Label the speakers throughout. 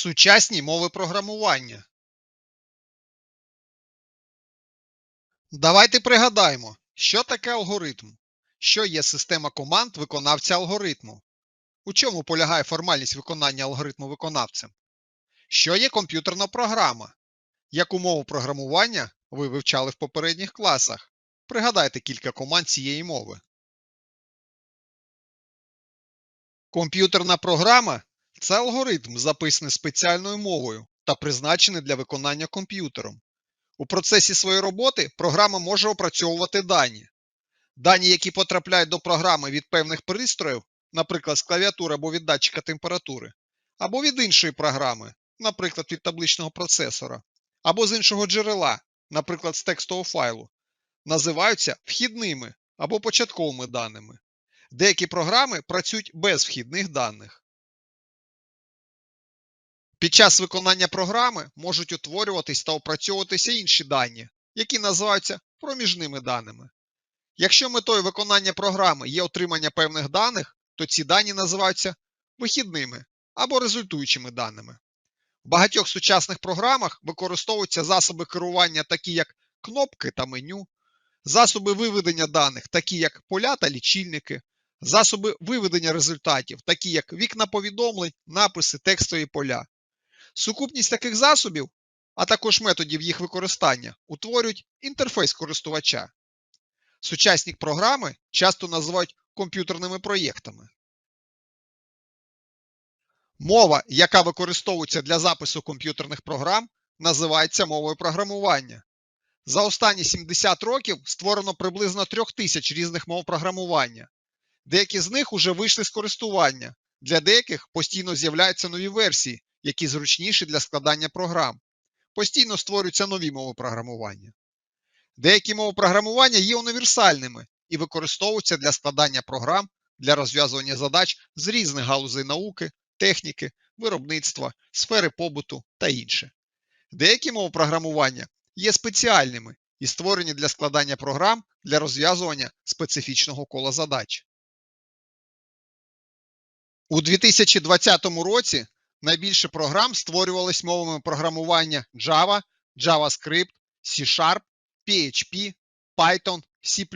Speaker 1: Сучасні мови програмування. Давайте пригадаємо, що таке алгоритм, що є система команд виконавця алгоритму, у чому полягає формальність виконання алгоритму виконавцем, що є комп'ютерна програма, яку мову програмування ви вивчали в попередніх класах. Пригадайте кілька команд цієї мови. Комп'ютерна програма це алгоритм, записаний спеціальною мовою та призначений для виконання комп'ютером. У процесі своєї роботи програма може опрацьовувати дані. Дані, які потрапляють до програми від певних пристроїв, наприклад, з клавіатури або від датчика температури, або від іншої програми, наприклад, від табличного процесора, або з іншого джерела, наприклад, з текстового файлу, називаються вхідними або початковими даними. Деякі програми працюють без вхідних даних. Під час виконання програми можуть утворюватись та опрацьовуватися інші дані, які називаються проміжними даними. Якщо метою виконання програми є отримання певних даних, то ці дані називаються вихідними або результуючими даними. В багатьох сучасних програмах використовуються засоби керування, такі як кнопки та меню, засоби виведення даних, такі як поля та лічильники, засоби виведення результатів, такі як вікна повідомлень, написи, текстові поля. Сукупність таких засобів, а також методів їх використання, утворюють інтерфейс користувача. Сучасні програми часто називають комп'ютерними проєктами. Мова, яка використовується для запису комп'ютерних програм, називається мовою програмування. За останні 70 років створено приблизно 3000 різних мов програмування. Деякі з них уже вийшли з користування, для деяких постійно з'являються нові версії, які зручніші для складання програм. Постійно створюються нові мови програмування. Деякі мови програмування є універсальними і використовуються для складання програм для розв'язування задач з різних галузей науки, техніки, виробництва, сфери побуту та інше. Деякі мови програмування є спеціальними і створені для складання програм для розв'язування специфічного кола задач. У 2020 році найбільше програм створювались мовами програмування Java, JavaScript, C-Sharp, PHP, Python, C++.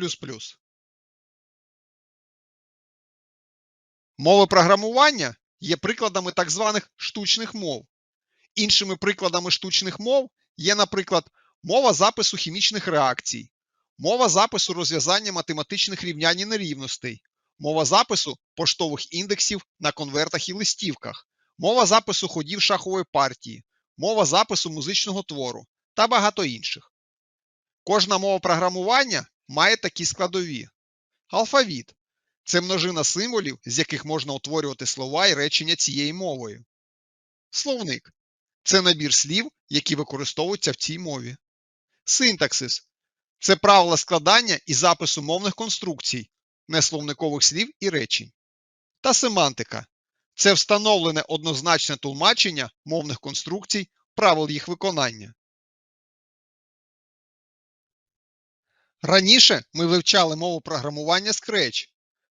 Speaker 1: Мови програмування є прикладами так званих штучних мов. Іншими прикладами штучних мов є, наприклад, мова запису хімічних реакцій, мова запису розв'язання математичних рівнянь і нерівностей, мова запису поштових індексів на конвертах і листівках, мова запису ходів шахової партії, мова запису музичного твору та багато інших. Кожна мова програмування має такі складові. Алфавіт це множина символів, з яких можна утворювати слова і речення цією мовою. Словник це набір слів, які використовуються в цій мові. Синтаксис це правила складання і запису мовних конструкцій, несловникових слів і речень. Та семантика це встановлене однозначне тлумачення мовних конструкцій, правил їх виконання. Раніше ми вивчали мову програмування Scratch.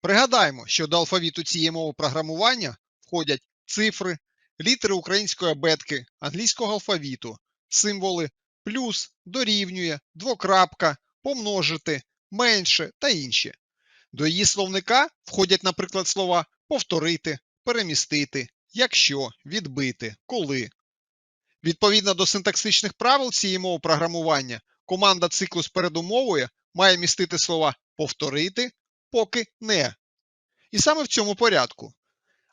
Speaker 1: Пригадаємо, що до алфавіту цієї мови програмування входять цифри, літери української абетки, англійського алфавіту, символи плюс, дорівнює, двокрапка, помножити, менше та інші. До її словника входять, наприклад, слова повторити, перемістити, якщо, відбити, коли. Відповідно до синтаксичних правил цієї мови програмування, команда циклу з передумовою має містити слова повторити, поки не. І саме в цьому порядку.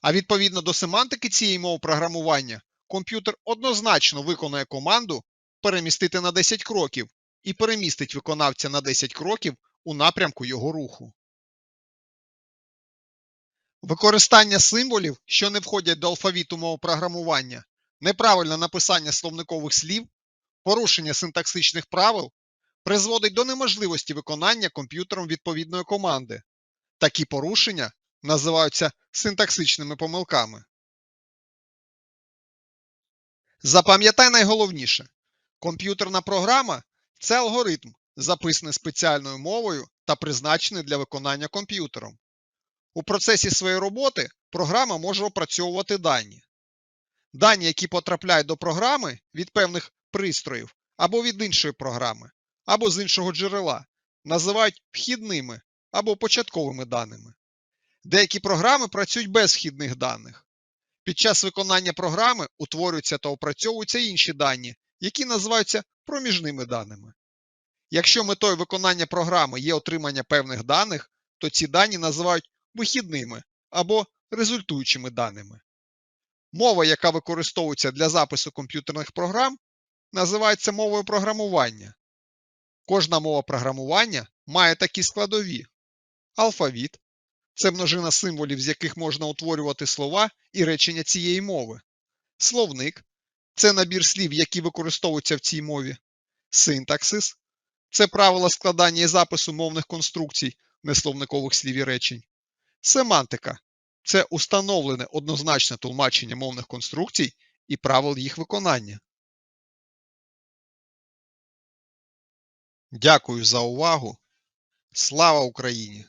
Speaker 1: А відповідно до семантики цієї мови програмування, комп'ютер однозначно виконує команду перемістити на 10 кроків і перемістить виконавця на 10 кроків у напрямку його руху. Використання символів, що не входять до алфавіту мови програмування, неправильне написання словникових слів, порушення синтаксичних правил призводить до неможливості виконання комп'ютером відповідної команди. Такі порушення називаються синтаксичними помилками. Запам'ятай найголовніше: комп'ютерна програма це алгоритм, записаний спеціальною мовою та призначений для виконання комп'ютером. У процесі своєї роботи програма може опрацьовувати дані. Дані, які потрапляють до програми від певних пристроїв або від іншої програми, або з іншого джерела, називають вхідними або початковими даними. Деякі програми працюють без вхідних даних. Під час виконання програми утворюються та опрацьовуються інші дані, які називаються проміжними даними. Якщо метою виконання програми є отримання певних даних, то ці дані називають вихідними або результуючими даними. Мова, яка використовується для запису комп'ютерних програм, називається мовою програмування. Кожна мова програмування має такі складові: алфавіт це множина символів, з яких можна утворювати слова і речення цієї мови. Словник це набір слів, які використовуються в цій мові. Синтаксис це правила складання і запису мовних конструкцій, несловникових слів і речень. Семантика це установлене однозначне тлумачення мовних конструкцій і правил їх виконання. Дякую за увагу. Слава Україні!